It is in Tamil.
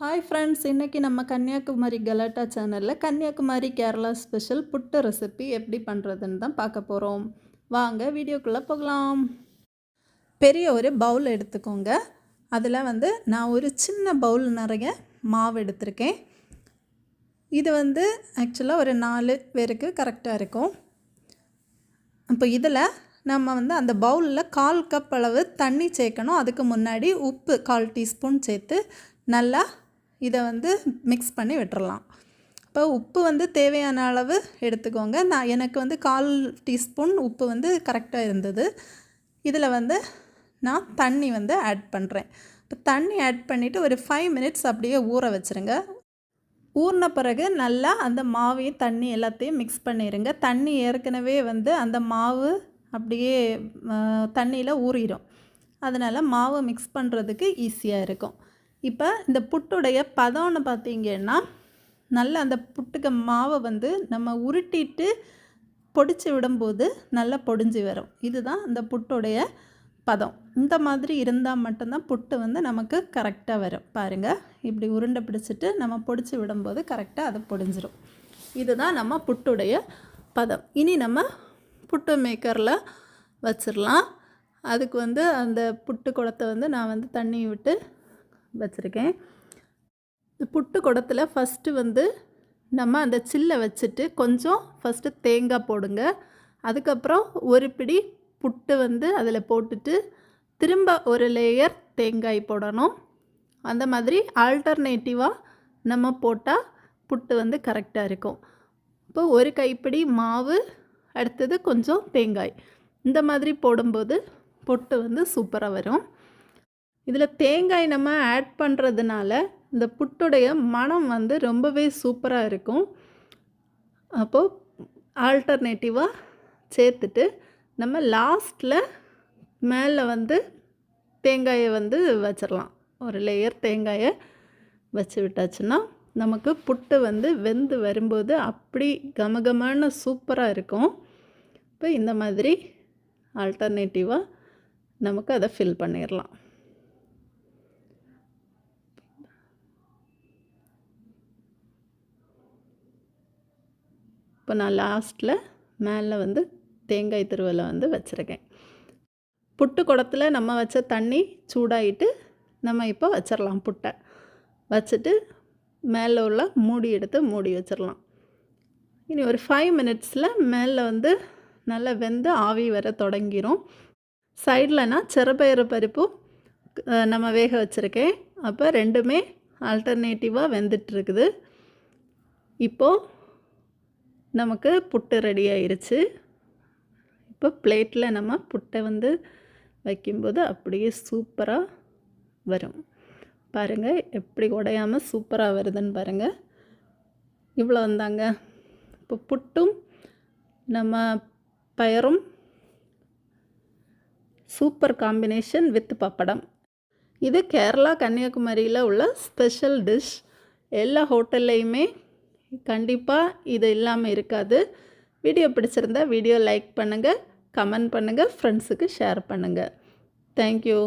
ஹாய் ஃப்ரெண்ட்ஸ் இன்றைக்கி நம்ம கன்னியாகுமரி கலாட்டா சேனலில் கன்னியாகுமரி கேரளா ஸ்பெஷல் புட்டு ரெசிபி எப்படி பண்ணுறதுன்னு தான் பார்க்க போகிறோம் வாங்க வீடியோக்குள்ளே போகலாம். பெரிய ஒரு பவுல் எடுத்துக்கோங்க. அதில் வந்து நான் ஒரு சின்ன பவுல் நிறைய மாவு எடுத்திருக்கேன். இது வந்து ஆக்சுவலாக ஒரு நாலு பேருக்கு கரெக்டாக இருக்கும். இப்போ இதில் நம்ம வந்து அந்த பவுலில் கால் கப் அளவு தண்ணி சேர்க்கணும். அதுக்கு முன்னாடி உப்பு கால் டீஸ்பூன் சேர்த்து நல்லா இதை வந்து மிக்ஸ் பண்ணி விட்டுறலாம். இப்போ உப்பு வந்து தேவையான அளவு எடுத்துக்கோங்க. நான் எனக்கு வந்து கால் டீஸ்பூன் உப்பு வந்து கரெக்டாக இருந்தது. இதில் வந்து நான் தண்ணி வந்து ஆட் பண்ணுறேன் இப்போ தண்ணி ஆட் பண்ணிவிட்டு ஒரு ஃபைவ் மினிட்ஸ் அப்படியே ஊற வச்சுருங்க. ஊறின பிறகு நல்லா அந்த மாவையும் தண்ணி எல்லாத்தையும் மிக்ஸ் பண்ணிடுங்க தண்ணி ஏற்கனவே வந்து அந்த மாவு அப்படியே தண்ணியில் ஊறிடும் அதனால் மாவு மிக்ஸ் பண்ணுறதுக்கு ஈஸியாக இருக்கும். இப்போ இந்த புட்டுடைய பதம்னு பார்த்தீங்கன்னா நல்லா அந்த புட்டுக்கு மாவை வந்து நம்ம உருட்டிட்டு பொடிச்சு விடும்போது நல்லா பொடிஞ்சு வரும். இதுதான் அந்த புட்டுடைய பதம். இந்த மாதிரி இருந்தால் மட்டும்தான் புட்டு வந்து நமக்கு கரெக்டாக வரும். பாருங்கள் இப்படி உருண்டை பிடிச்சிட்டு நம்ம பொடிச்சு விடும்போது கரெக்டாக அது பொடிஞ்சிரும். இதுதான் நம்ம புட்டுடைய பதம். இனி நம்ம புட்டு மேக்கரில் வச்சிடலாம் அதுக்கு வந்து அந்த புட்டு குளத்தை வந்து நான் வந்து தண்ணி விட்டு வச்சுருக்கேன். இந்த புட்டு குடத்தில் ஃபஸ்ட்டு வந்து நம்ம அந்த சில்லை வச்சுட்டு கொஞ்சம் ஃபஸ்ட்டு தேங்காய் போடுங்க. அதுக்கப்புறம் ஒரு பிடி புட்டு வந்து அதில் போட்டுட்டு திரும்ப ஒரு லேயர் தேங்காய் போடணும். அந்த மாதிரி ஆல்டர்னேட்டிவாக நம்ம போட்டால் புட்டு வந்து கரெக்டாக இருக்கும். இப்போ ஒரு கைப்பிடி மாவு அடுத்தது கொஞ்சம் தேங்காய். இந்த மாதிரி போடும்போது பொட்டு வந்து சூப்பராக வரும். இதில் தேங்காய் நம்ம ஆட் பண்ணுறதுனால இந்த புட்டுடைய மனம் வந்து ரொம்பவே சூப்பராக இருக்கும். அப்போது ஆல்டர்னேட்டிவாக சேர்த்துட்டு நம்ம லாஸ்ட்டில் மேலே வந்து தேங்காயை வந்து வச்சிடலாம் ஒரு லேயர் தேங்காயை வச்சு விட்டாச்சுன்னா நமக்கு புட்டு வந்து வெந்து வரும்போது அப்படி கமகமான சூப்பராக இருக்கும். இப்போ இந்த மாதிரி ஆல்டர்னேட்டிவாக நமக்கு அதை ஃபில் பண்ணிடலாம் இப்போ நான் லாஸ்ட்டில் மேலே வந்து தேங்காய் திருவலை வந்து வச்சுருக்கேன். புட்டு குடத்தில் நம்ம வச்ச தண்ணி சூடாகிட்டு நம்ம இப்போ வச்சிடலாம் புட்டை. வச்சுட்டு மேலே உள்ள மூடி எடுத்து மூடி வச்சிடலாம் இனி ஒரு ஃபைவ் மினிட்ஸில் மேலே வந்து நல்லா வெந்து ஆவி வர தொடங்கிரும். சைடில்னா சிறப்பயிறு பருப்பும் நம்ம வேக வச்சுருக்கேன். அப்போ ரெண்டுமே ஆல்டர்னேட்டிவாக வெந்துட்டுருக்குது இப்போது நமக்கு புட்டு ரெடி ஆயிருச்சு. இப்போ பிளேட்டில் நம்ம புட்டை வந்து வைக்கும்போது அப்படியே சூப்பராக வரும். பாருங்கள் எப்படி உடையாமல் சூப்பராக வருதுன்னு பாருங்கள் இவ்வளோ வந்தாங்க. இப்போ புட்டும் நம்ம பயரும் சூப்பர் காம்பினேஷன் வித் பப்படம் இது கேரளா கன்னியாகுமரியில் உள்ள ஸ்பெஷல் டிஷ் எல்லா ஹோட்டல்லையுமே கண்டிப்பாக இது இல்லாமல் இருக்காது. வீடியோ பிடிச்சிருந்தா வீடியோ லைக் பண்ணுங்கள் கமெண்ட் பண்ணுங்கள் ஃப்ரெண்ட்ஸுக்கு ஷேர் பண்ணுங்கள் தேங்க்யூ